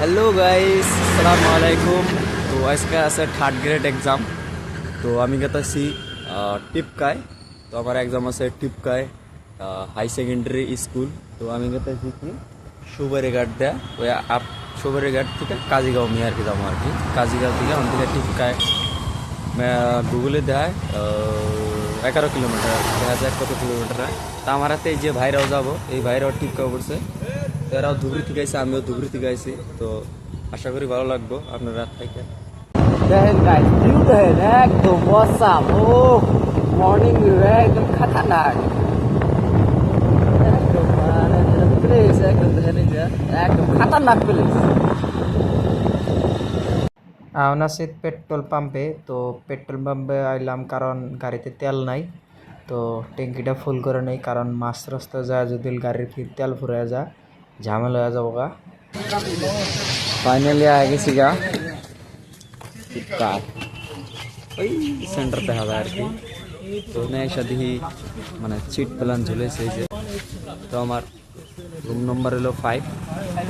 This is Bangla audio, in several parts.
হ্যালো গাইস আসসালামু আলাইকুম তো আজকে আছে থার্ড গ্রেড এক্সাম তো আমি গেতেছি টিপকায়। তো আমার এক্সাম আছে টিপকায় হাই সেকেন্ডারি স্কুল তো আমি গেতেছি কি সুবারি ঘাট দেয়া। ওই আপ সুবারি ঘাট থেকে কাজীগাঁও নিয়ে আর কি যাব আর কি। কাজীগাঁও থেকে ওখান থেকে টিপকায়। গুগলে দেয় এগারো কিলোমিটার। দেখা যায় কত কিলোমিটার তা আমার হাতে যে ভাইরাও যাব, এই ভাইরাও টিপকা পড়ছে। এরাও ধুবড়ি থেকে আইসে আমিও ধুবড়ি থেকে আইসি তো আশা করি ভালো লাগবো আপনার রাত থেকে। দেখেন গাইস ভিউ দেখেন একদম অসাম ও মর্নিং ভিউ একদম খাতারনাক। একদম খাতারনাক প্লেস পেট্রোল পাম্পে তো পেট্রোল পাম্পে আইলাম কারণ গাড়িতে তেল নাই তো ট্যাঙ্কিটা ফুল করে নেই কারণ মাছ রাস্তা যায় যদি গাড়ির ফির তেল ফুরে যা ঝামেলা হয়ে যাব গা। ফাইনালি আগে গেছি গা। টিপকায় ওই সেন্টার দেখা যায় আর কি। তো দেখি মানে চিট প্ল্যান ঝুলেছে যে। তো আমার রুম নম্বর হলো ফাইভ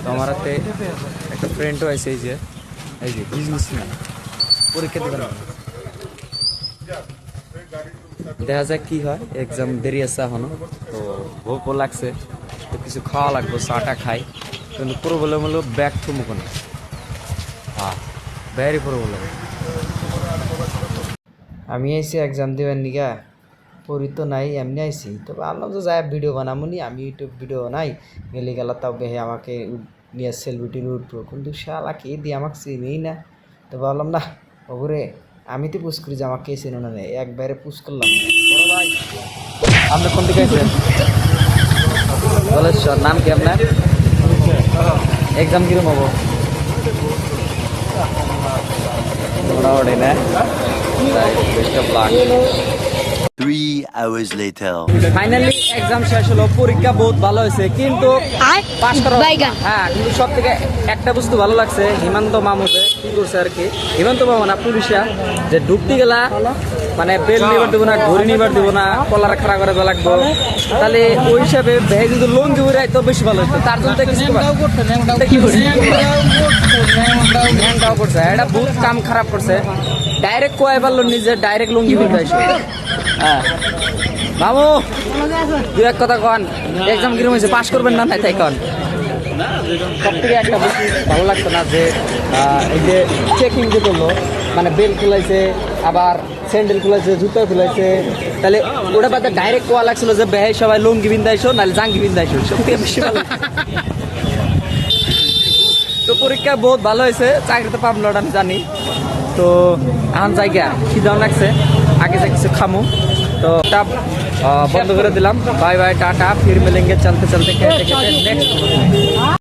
তো আমার হাতে একটা ফ্রেন্ডও আছে এই যে। এই যে বিজনেস পরীক্ষা দেবেন দেখা যাক কি হয়। এক্সাম দেরি আছে এখনও। তো ভোকও লাগছে। তো কিছু খাওয়া লাগবে, চাটা খাই। কিন্তু প্রবলেম হলো ব্যাগ থুমুক না। হ্যাঁ ভ্যারি প্রবলেম আমি আইসি এক্সাম দিবেন নিগা। পড়ি তো নাই, এমনি আইসি তো ভাবলাম তো যায় ভিডিও বানামুনি আমি ইউটিউব ভিডিও বানাই গেলে গেলা তাও বেহে আমাকে নিয়ে সেলিব্রিটির উঠবো কিন্তু শালা কে দিয়ে আমাকে চিনেই না। তো ভাবলাম, না ওরে আমি তো পুষ করি যে আমাকে চেনে না একবারে পুষ করলাম আপনি কোন দিকে আছেন বলেশ্বর নাম কি আপনার? এক্সাম কিরম হব? মোটামুটি না? তাই best of luck Three hours later. Finally exam শেষ হলো পরীক্ষা বহুত ভালো হয়েছে কিন্তু পাস করা। হ্যাঁ কিন্তু সব থেকে একটা বস্তু ভালো লাগছে হিমন্ত মামুতে কি করছে আর কি হিমন্ত মামু না পুলিশা যে ডুবতে গেলা মানে বেল নিবার দেবো না ঘড়ি নিবার দেবো না কলার খাড়া করে দেওয়া লাগবো। তাহলে ওই হিসাবে ভেয়ে যদি লঙ্গি উড়ে তো বেশি ভালো হতো তার জন্য তো কিছু কি করছে এটা বহুত কাম খারাপ করছে। ডাইরেক্ট কোয়াই পারল নিজে ডাইরেক্ট লুঙ্গি আসে হ্যাঁ। মামু দু এক কথা কন। এক্সাম কিরম হয়েছে? পাস করবেন না তাই কন? সব থেকে একটা বেশি ভালো লাগতো না যে এই যে চেকিং যে করল মানে বেল খুলাইছে, আবার স্যান্ডেল খুলাইছে, জুতো খুলাইছে, তাহলে ওটা বাদে ডাইরেক্ট কোয়া লাগছিল যে, বেহাই সবাই লুঙ্গি বিন্দাইছো নাহলে জাঙ্গি বিন্দাইছো সব থেকে বেশি ভালো তো পরীক্ষা বহুত ভালো হয়েছে চাকরিতে পাবো না আমি জানি। তো এখন জায়গা খিদাও লাগছে, আগে যা কিছু খামু। तो टाप बंद कर दिल बाय बाय टाटा। फिर मिलेंगे चलते चलते कैसे कैसे नेक्स्ट